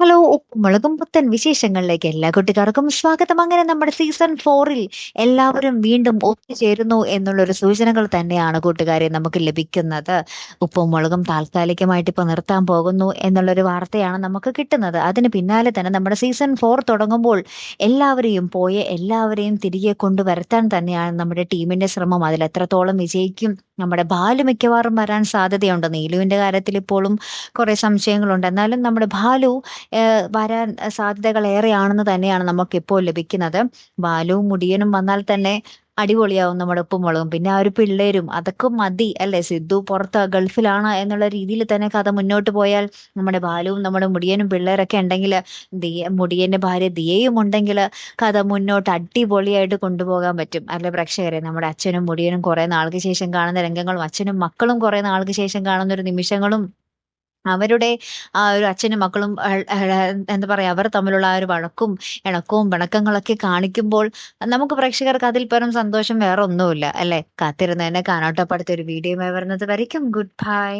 Hello ഉപ്പുമുളകും പുത്തൻ വിശേഷങ്ങളിലേക്ക് എല്ലാ കുട്ടികാർക്കും സ്വാഗതം. അങ്ങനെ നമ്മുടെ സീസൺ ഫോറിൽ എല്ലാവരും വീണ്ടും ഒത്തുചേരുന്നു എന്നുള്ളൊരു സൂചനകൾ തന്നെയാണ് കൂട്ടുകാരെ നമുക്ക് ലഭിക്കുന്നത്. ഉപ്പും മുളകും താൽക്കാലികമായിട്ട് ഇപ്പൊ നിർത്താൻ പോകുന്നു എന്നുള്ളൊരു വാർത്തയാണ് നമുക്ക് കിട്ടുന്നത്. അതിന് പിന്നാലെ തന്നെ നമ്മുടെ സീസൺ ഫോർ തുടങ്ങുമ്പോൾ എല്ലാവരെയും പോയ എല്ലാവരെയും തിരികെ കൊണ്ടുവരുത്താൻ തന്നെയാണ് നമ്മുടെ ടീമിന്റെ ശ്രമം. അതിൽ എത്രത്തോളം വിജയിക്കും നമ്മുടെ ബാലു മിക്കവാറും വരാൻ സാധ്യതയുണ്ട്. നീലുവിന്റെ കാര്യത്തിൽ ഇപ്പോഴും കുറെ സംശയങ്ങളുണ്ട്. എന്നാലും നമ്മുടെ ബാലു വരാൻ സാധ്യതകൾ ഏറെയാണെന്ന് തന്നെയാണ് നമുക്ക് ഇപ്പോൾ ലഭിക്കുന്നത്. ബാലുവും മുടിയനും വന്നാൽ തന്നെ അടിപൊളിയാവും നമ്മുടെ ഉപ്പുമുളകും പിന്നെ ആ ഒരു പിള്ളേരും അതൊക്കെ മതി അല്ലെ? സിദ്ധു പുറത്ത് ഗൾഫിലാണ് എന്നുള്ള രീതിയിൽ തന്നെ കഥ മുന്നോട്ട് പോയാൽ നമ്മുടെ ബാലുവും നമ്മുടെ മുടിയനും പിള്ളേരൊക്കെ ഉണ്ടെങ്കിൽ ദിയ മുടിയന്റെ ഭാര്യ ദിയയും ഉണ്ടെങ്കിൽ കഥ മുന്നോട്ട് അടിപൊളിയായിട്ട് കൊണ്ടുപോകാൻ പറ്റും. അല്ലെ പ്രേക്ഷകരെ? നമ്മുടെ അച്ഛനും മുടിയനും കുറെ നാൾക്ക് ശേഷം കാണുന്ന രംഗങ്ങളും അച്ഛനും മക്കളും കുറെ നാൾക്ക് ശേഷം കാണുന്ന ഒരു നിമിഷങ്ങളും അവരുടെ ആ ഒരു അച്ഛനും മക്കളും എന്താ പറയുക അവർ തമ്മിലുള്ള ആ ഒരു വഴക്കും ഇണക്കവും പിണക്കങ്ങളൊക്കെ കാണിക്കുമ്പോൾ നമുക്ക് പ്രേക്ഷകർക്ക് അതിൽ പരം സന്തോഷം വേറെ ഒന്നുമില്ല അല്ലെ കാത്തിരുന്നതിനെ കാണാട്ടപ്പെടുത്ത ഒരു വീഡിയോ വരുന്നത് വരയ്ക്കും. Good bye